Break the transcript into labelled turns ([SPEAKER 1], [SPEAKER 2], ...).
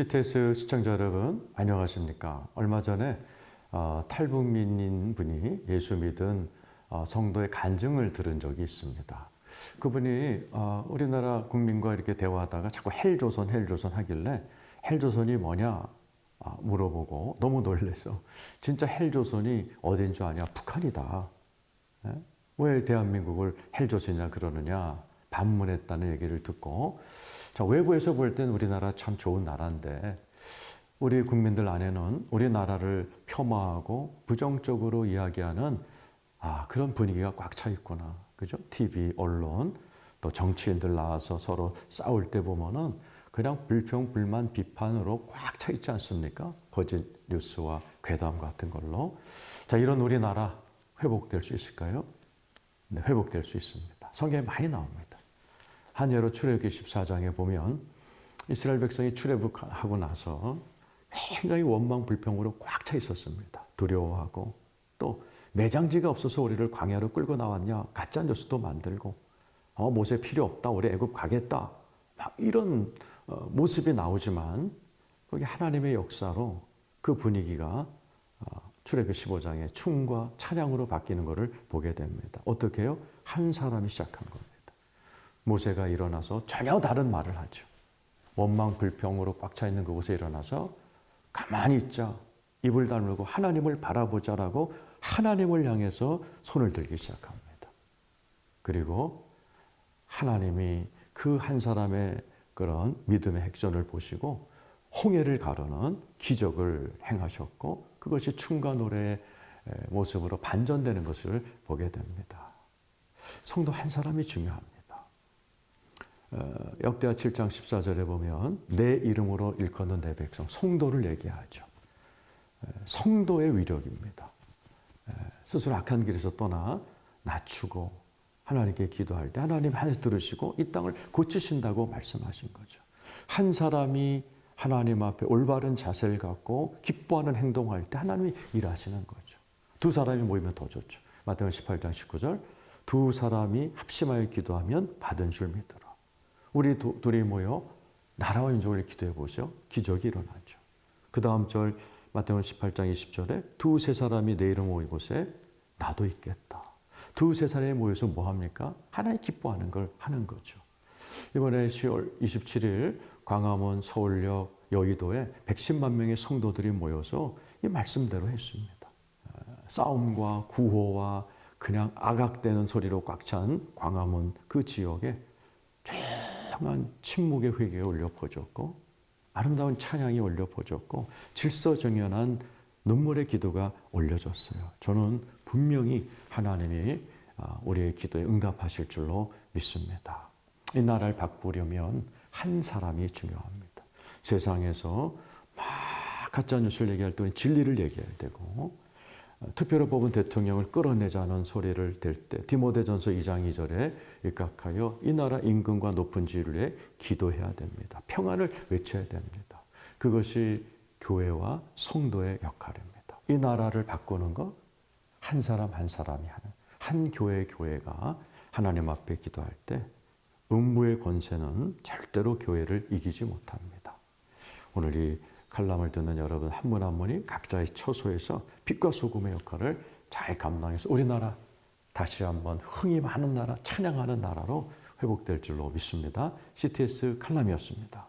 [SPEAKER 1] CTS 시청자 여러분 안녕하십니까? 얼마 전에 어, 탈북민인 분이 예수 믿은 어, 성도의 간증을 들은 적이 있습니다. 그분이 어, 우리나라 국민과 이렇게 대화하다가 자꾸 헬조선 헬조선 하길래 헬조선이 뭐냐 아, 물어보고 너무 놀래서 진짜 헬조선이 어딘 줄 아냐? 북한이다. 예? 왜 대한민국을 헬조선이냐 그러느냐 반문했다는 얘기를 듣고 자 외부에서 볼 땐 우리나라 참 좋은 나라인데 우리 국민들 안에는 우리나라를 폄하하고 부정적으로 이야기하는 아 그런 분위기가 꽉 차 있구나 그죠 TV 언론 또 정치인들 나와서 서로 싸울 때 보면은 그냥 불평 불만 비판으로 꽉 차 있지 않습니까 거짓 뉴스와 괴담 같은 걸로 자 이런 우리나라 회복될 수 있을까요? 네, 회복될 수 있습니다. 성경에 많이 나옵니다. 한 예로 출애굽기 14장에 보면 이스라엘 백성이 출애굽하고 나서 굉장히 원망 불평으로 꽉 차 있었습니다. 두려워하고 또 매장지가 없어서 우리를 광야로 끌고 나왔냐 가짜 뉴스도 만들고 어, 모세 필요 없다 우리 애굽 가겠다 막 이런 어, 모습이 나오지만 거기 하나님의 역사로 그 분위기가 어, 출애굽 15장의 춤과 찬양으로 바뀌는 것을 보게 됩니다. 어떻게요? 한 사람이 시작한 겁니다. 모세가 일어나서 전혀 다른 말을 하죠. 원망 불평으로 꽉 차 있는 그곳에 일어나서 가만히 있자. 입을 다물고 하나님을 바라보자라고 하나님을 향해서 손을 들기 시작합니다. 그리고 하나님이 그 한 사람의 그런 믿음의 핵전을 보시고 홍해를 가르는 기적을 행하셨고 그것이 춤과 노래의 모습으로 반전되는 것을 보게 됩니다. 성도 한 사람이 중요합니다. 어, 역대하 7장 14절에 보면 내 이름으로 일컫는 내 백성 성도를 얘기하죠. 성도의 위력입니다. 스스로 악한 길에서 떠나 낮추고 하나님께 기도할 때 하나님 하늘 들으시고 이 땅을 고치신다고 말씀하신 거죠. 한 사람이 하나님 앞에 올바른 자세를 갖고 기뻐하는 행동할 때 하나님이 일하시는 거죠. 두 사람이 모이면 더 좋죠. 마태복음 18장 19절 두 사람이 합심하여 기도하면 받은 줄 믿으라. 우리 도, 둘이 모여 나라와 민족을 기도해 보죠. 기적이 일어나죠. 그 다음 절 마태복음 18장 20절에 두세 사람이 내 이름 모인 곳에 나도 있겠다. 두세 사람이 모여서 뭐 합니까? 하나님 기뻐하는 걸 하는 거죠. 이번에 10월 27일 광화문, 서울역, 여의도에 110만 명의 성도들이 모여서 이 말씀대로 했습니다. 싸움과 구호와 그냥 아각대는 소리로 꽉 찬 광화문 그 지역에 조용한 침묵의 회개가 울려 퍼졌고 아름다운 찬양이 울려 퍼졌고 질서정연한 눈물의 기도가 올려졌어요. 저는 분명히 하나님이 우리의 기도에 응답하실 줄로 믿습니다. 이 나라를 바꾸려면 한 사람이 중요합니다. 세상에서 막 가짜 뉴스를 얘기할 때는 진리를 얘기해야 되고 투표로 뽑은 대통령을 끌어내자는 소리를 댈 때 디모데전서 2장 2절에 입각하여 이 나라 임금과 높은 지위를 기도해야 됩니다. 평안을 외쳐야 됩니다. 그것이 교회와 성도의 역할입니다. 이 나라를 바꾸는 것 한 사람 한 사람이 하는 한 교회 교회가 하나님 앞에 기도할 때 음부의 권세는 절대로 교회를 이기지 못합니다. 오늘 이 칼럼을 듣는 여러분 한 분 한 분이 각자의 처소에서 빛과 소금의 역할을 잘 감당해서 우리나라 다시 한번 흥이 많은 나라, 찬양하는 나라로 회복될 줄로 믿습니다. CTS 칼럼이었습니다.